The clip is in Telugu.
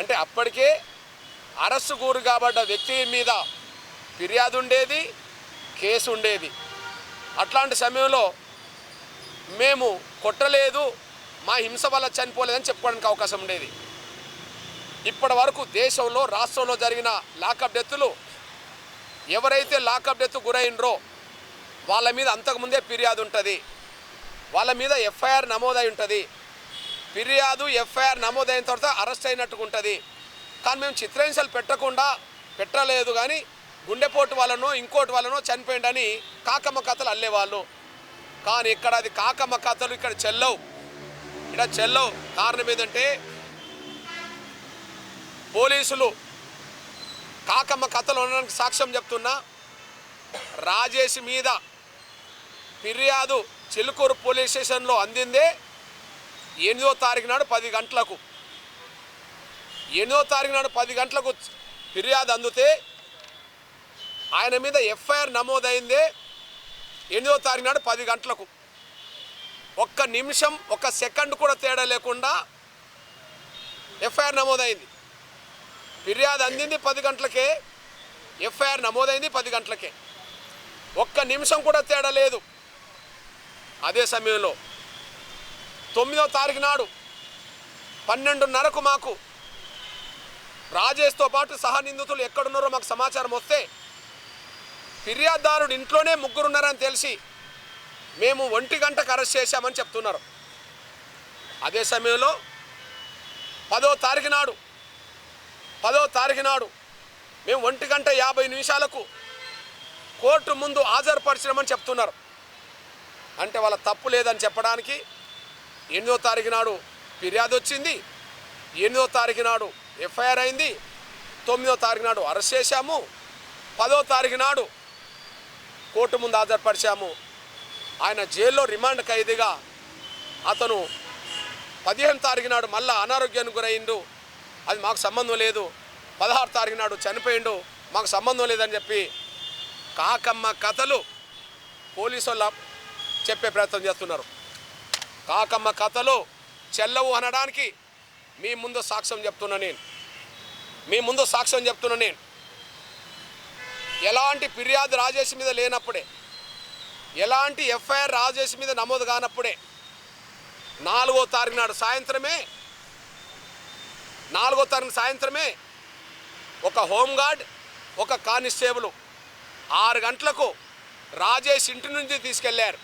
అంటే అప్పటికే అరెస్టు గురి కాబడ్డ వ్యక్తి మీద ఫిర్యాదు ఉండేది కేసు ఉండేది అట్లాంటి సమయంలో మేము కొట్టలేదు మా హింస వల్ల చనిపోలేదని చెప్పుకోవడానికి అవకాశం ఉండేది. ఇప్పటి వరకు దేశంలో రాష్ట్రంలో జరిగిన లాకప్ డెత్తులు ఎవరైతే లాకప్ డెత్ గురైనరో వాళ్ళ మీద అంతకుముందే ఫిర్యాదు ఉంటుంది వాళ్ళ మీద ఎఫ్ఐఆర్ నమోదై ఉంటుంది. ఫిర్యాదు ఎఫ్ఐఆర్ నమోదైన తర్వాత అరెస్ట్ అయినట్టుగా ఉంటుంది. కానీ మేము చిత్రహింసలు పెట్టకుండా పెట్టలేదు కానీ గుండెపోటు వలనో ఇంకోటి వాళ్ళనో చనిపోయిండని కాకమ్మ కథలు అల్లేవాళ్ళు. కానీ ఇక్కడ అది కాకమ్మ కథలు ఇక్కడ చెల్లవు. ఇక్కడ చెల్లవు. కారణం ఏంటంటే పోలీసులు కాకమ్మ కథలు ఉండడానికి సాక్ష్యం చెప్తున్నా రాజేష్ మీద ఫిర్యాదు చిలుకూరు పోలీస్ స్టేషన్లో అందిందే ఎనిమిదో తారీఖు నాడు పది గంటలకు. ఎనిమిదో తారీఖు నాడు పది గంటలకు ఫిర్యాదు అందితే ఆయన మీద ఎఫ్ఐఆర్ నమోదైందే ఎనిమిదో తారీఖు నాడు పది గంటలకు. ఒక్క నిమిషం ఒక్క సెకండ్ కూడా తేడా లేకుండా ఎఫ్ఐఆర్ నమోదైంది. ఫిర్యాదు అందింది పది గంటలకే ఎఫ్ఐఆర్ నమోదైంది పది గంటలకే. ఒక్క నిమిషం కూడా తేడా లేదు. అదే సమయంలో తొమ్మిదో తారీఖు నాడు పన్నెండున్నరకు మాకు రాజేష్తో పాటు సహా నిందితులు ఎక్కడున్నారో మాకు సమాచారం వస్తే ఫిర్యాదుదారుడు ఇంట్లోనే ముగ్గురున్నారని తెలిసి మేము ఒంటి గంటకు అరెస్ట్ చేశామని చెప్తున్నారు. అదే సమయంలో పదో తారీఖు నాడు పదో తారీఖు నాడు మేము ఒంటి గంట యాభై నిమిషాలకు కోర్టు ముందు హాజరుపరచడమని చెప్తున్నారు. అంటే వాళ్ళ తప్పు లేదని చెప్పడానికి ఎనిమిదో తారీఖు నాడు ఫిర్యాదు వచ్చింది. ఎనిమిదో తారీఖు నాడు ఎఫ్ఐఆర్ అయింది. తొమ్మిదో తారీఖు నాడు అరెస్ట్ చేశాము. పదో తారీఖు నాడు కోర్టు ముందు హాజరుపరిచాము. ఆయన జైల్లో రిమాండ్ ఖైదీగా అతను పదిహేను తారీఖు నాడు మళ్ళా అనారోగ్యానికి గురయిండు అది మాకు సంబంధం లేదు. పదహారు తారీఖు నాడు చనిపోయిండు. మాకు సంబంధం లేదని చెప్పి కాకమ్మ కథలు పోలీసు వాళ్ళ చెప్పే ప్రయత్నం చేస్తున్నారు. కాకమ్మ కథలు చెల్లవు అనడానికి మీ ముందు సాక్ష్యం చెప్తున్నా నేను. మీ ముందు సాక్ష్యం చెప్తున్నా నేను. ఎలాంటి ఫిర్యాదు రాజేష్ మీద లేనప్పుడే ఎలాంటి ఎఫ్ఐఆర్ రాజేష్ మీద నమోదు కానప్పుడే నాలుగో తారీఖు నాడు సాయంత్రమే నాలుగో తారీఖు సాయంత్రమే ఒక హోంగార్డ్ ఒక కానిస్టేబుల్ ఆరు గంటలకు రాజేష్ ఇంటి నుంచి తీసుకెళ్ళారు.